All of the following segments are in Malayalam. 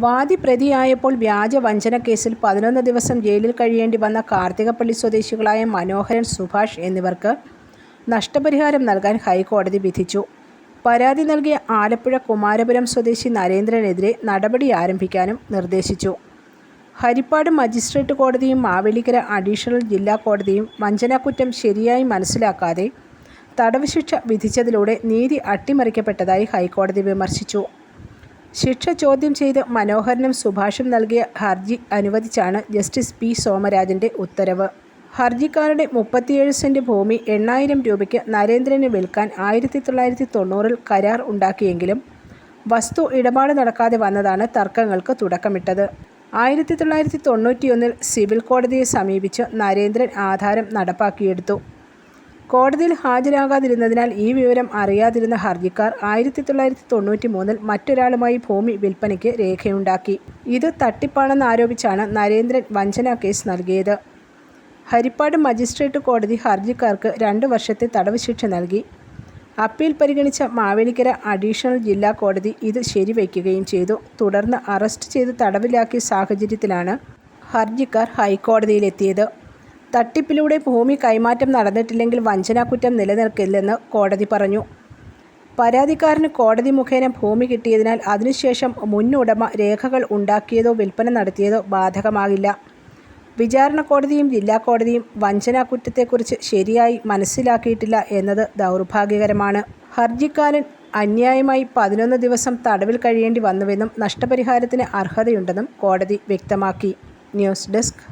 വാദി പ്രതിയായപ്പോൾ വ്യാജ വഞ്ചന കേസിൽ പതിനൊന്ന് ദിവസം ജയിലിൽ കഴിയേണ്ടി വന്ന കാർത്തികപ്പള്ളി സ്വദേശികളായ മനോഹരൻ സുഭാഷ് എന്നിവർക്ക് നഷ്ടപരിഹാരം നൽകാൻ ഹൈക്കോടതി വിധിച്ചു. പരാതി നൽകിയ ആലപ്പുഴ കുമാരപുരം സ്വദേശി നരേന്ദ്രനെതിരെ നടപടി ആരംഭിക്കാനും നിർദ്ദേശിച്ചു. ഹരിപ്പാട് മജിസ്ട്രേറ്റ് കോടതിയും മാവേലിക്കര അഡീഷണൽ ജില്ലാ കോടതിയും വഞ്ചനാക്കുറ്റം ശരിയായി മനസ്സിലാക്കാതെ തടവ് ശിക്ഷ വിധിച്ചതിലൂടെ നീതി അട്ടിമറിക്കപ്പെട്ടതായി ഹൈക്കോടതി വിമർശിച്ചു. ശിക്ഷ ചോദ്യം ചെയ്ത് മനോഹരനും സുഭാഷും നൽകിയ ഹർജി അനുവദിച്ചാണ് ജസ്റ്റിസ് പി. സോമരാജന്റെ ഉത്തരവ്. ഹർജിക്കാരുടെ മുപ്പത്തിയേഴ് സെന്റ് ഭൂമി എണ്ണായിരം രൂപയ്ക്ക് നരേന്ദ്രന് വിൽക്കാൻ ആയിരത്തി തൊള്ളായിരത്തി തൊണ്ണൂറിൽ കരാർ ഉണ്ടാക്കിയെങ്കിലും വസ്തു ഇടപാട് നടക്കാതെ വന്നതാണ് തർക്കങ്ങൾക്ക് തുടക്കമിട്ടത്. ആയിരത്തി തൊള്ളായിരത്തി തൊണ്ണൂറ്റിയൊന്നിൽ സിവിൽ കോടതിയെ സമീപിച്ച് നരേന്ദ്രൻ ആധാരം നടപ്പാക്കിയെടുത്തു. കോടതിയിൽ ഹാജരാകാതിരുന്നതിനാൽ ഈ വിവരം അറിയാതിരുന്ന ഹർജിക്കാർ ആയിരത്തി തൊള്ളായിരത്തി തൊണ്ണൂറ്റി മൂന്നിൽ മറ്റൊരാളുമായി ഭൂമി വിൽപ്പനയ്ക്ക് രേഖയുണ്ടാക്കി. ഇത് തട്ടിപ്പാണെന്ന് ആരോപിച്ചാണ് നരേന്ദ്രൻ വഞ്ചന കേസ് നൽകിയത്. ഹരിപ്പാട് മജിസ്ട്രേറ്റ് കോടതി ഹർജിക്കാർക്ക് രണ്ട് വർഷത്തെ തടവ് ശിക്ഷ നൽകി. അപ്പീൽ പരിഗണിച്ച മാവേലിക്കര അഡീഷണൽ ജില്ലാ കോടതി ഇത് ശരിവയ്ക്കുകയും ചെയ്തു. തുടർന്ന് അറസ്റ്റ് ചെയ്ത് തടവിലാക്കിയ സാഹചര്യത്തിലാണ് ഹർജിക്കാർ ഹൈക്കോടതിയിലെത്തിയത്. തട്ടിപ്പിലൂടെ ഭൂമി കൈമാറ്റം നടന്നിട്ടില്ലെങ്കിൽ വഞ്ചനാക്കുറ്റം നിലനിൽക്കില്ലെന്ന് കോടതി പറഞ്ഞു. പരാതിക്കാരന് കോടതി മുഖേന ഭൂമി കിട്ടിയതിനാൽ അതിനുശേഷം മുൻ ഉടമ രേഖകൾ ഉണ്ടാക്കിയതോ വിൽപ്പന നടത്തിയതോ ബാധകമാകില്ല. വിചാരണ കോടതിയും ജില്ലാ കോടതിയും വഞ്ചനാക്കുറ്റത്തെക്കുറിച്ച് ശരിയായി മനസ്സിലാക്കിയിട്ടില്ല എന്നത് ദൗർഭാഗ്യകരമാണ്. ഹർജിക്കാരൻ അന്യായമായി പതിനൊന്ന് ദിവസം തടവിൽ കഴിയേണ്ടി വന്നുവെന്നും നഷ്ടപരിഹാരത്തിന് അർഹതയുണ്ടെന്നും കോടതി വ്യക്തമാക്കി. News desk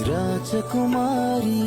Rajakumari.